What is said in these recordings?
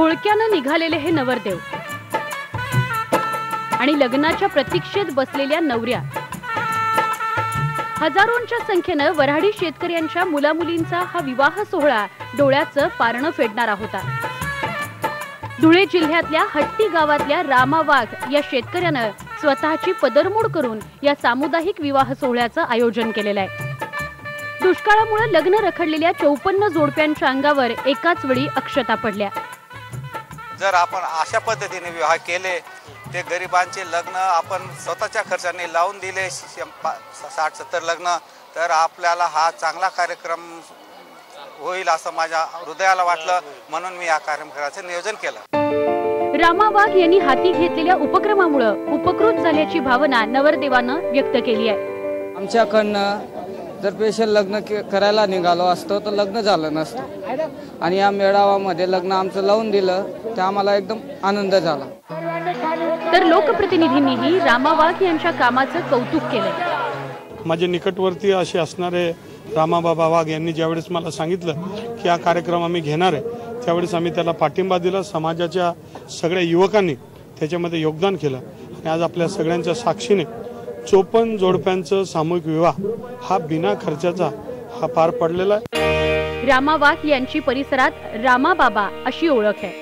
घोळक्यानं निघालेले हे नवरदेव. आणि लग्नाच्या प्रतीक्षेत बसलेल्या नवऱ्या. हजारोंच्या संख्येनं वऱ्हाडी शेतकऱ्यांच्या मुलामुलींचा हा विवाह सोहळा डोळ्याचं पारणं फेडणारा होता धुळे जिल्ह्यातल्या हट्टी गावातल्या रामा वाघ या शेतकऱ्यानं स्वतःची पदरमोड करून या सामुदायिक विवाह सोहळ्याचं आयोजन केलेलं आहे. दुष्काळामुळे लग्न रखडलेल्या चौपन्न जोडप्यांच्या अंगावर एकाच वेळी अक्षता पडल्या. जर आपण अशा पद्धतीने विवाह केले ते गरिबांचे लग्न आपण स्वतःच्या खर्चाने लावून दिले साठ सत्तर लग्न तर आपल्याला हा चांगला कार्यक्रम होईल असं माझ्या हृदयाला वाटलं. म्हणून मी या कार्यक्रमाचं नियोजन केलं. रामा वाघ यांनी हाती घेतलेल्या उपक्रमामुळे उपकृत झाल्याची भावना नवरदेवानं व्यक्त केली आहे. आमच्याकडनं जर स्पेशल लग्न के- करायला निघालो असतो तर लग्न झालं नसतं. आणि या मेळाव्यामध्ये लग्न आमचं लावून दिलं ते आम्हाला एकदम आनंद झाला. तर लोकप्रतिनिधींनीही रामा वाघ यांच्या कामाचं कौतुक केलंय. माझे निकटवर्ती असे असणारे रामाबाबा वाघ यांनी ज्यावेळेस मला सांगितलं की हा कार्यक्रम आम्ही घेणार आहे त्यावेळेस आम्ही त्याला पाठिंबा दिला समाजाच्या सगळ्या युवकांनी त्याच्यामध्ये योगदान केलं. आणि आज आपल्या सगळ्यांच्या साक्षीने चोपन्न जोडप्यांचं सामूहिक विवाह हा बिना खर्चाचा हा पार पडलेला आहे. रामावाक यांची परिसरात रामाबाबा अशी ओळख आहे.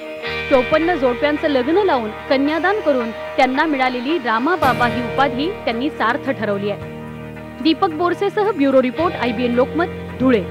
चोपन्न जोडप्यांचं लग्न लावून कन्यादान करून त्यांना मिळालेली रामाबाबा ही उपाधी त्यांनी सार्थ ठरवली आहे. Deepak बोरसेसह bureau report IBN Lokmat Dhule.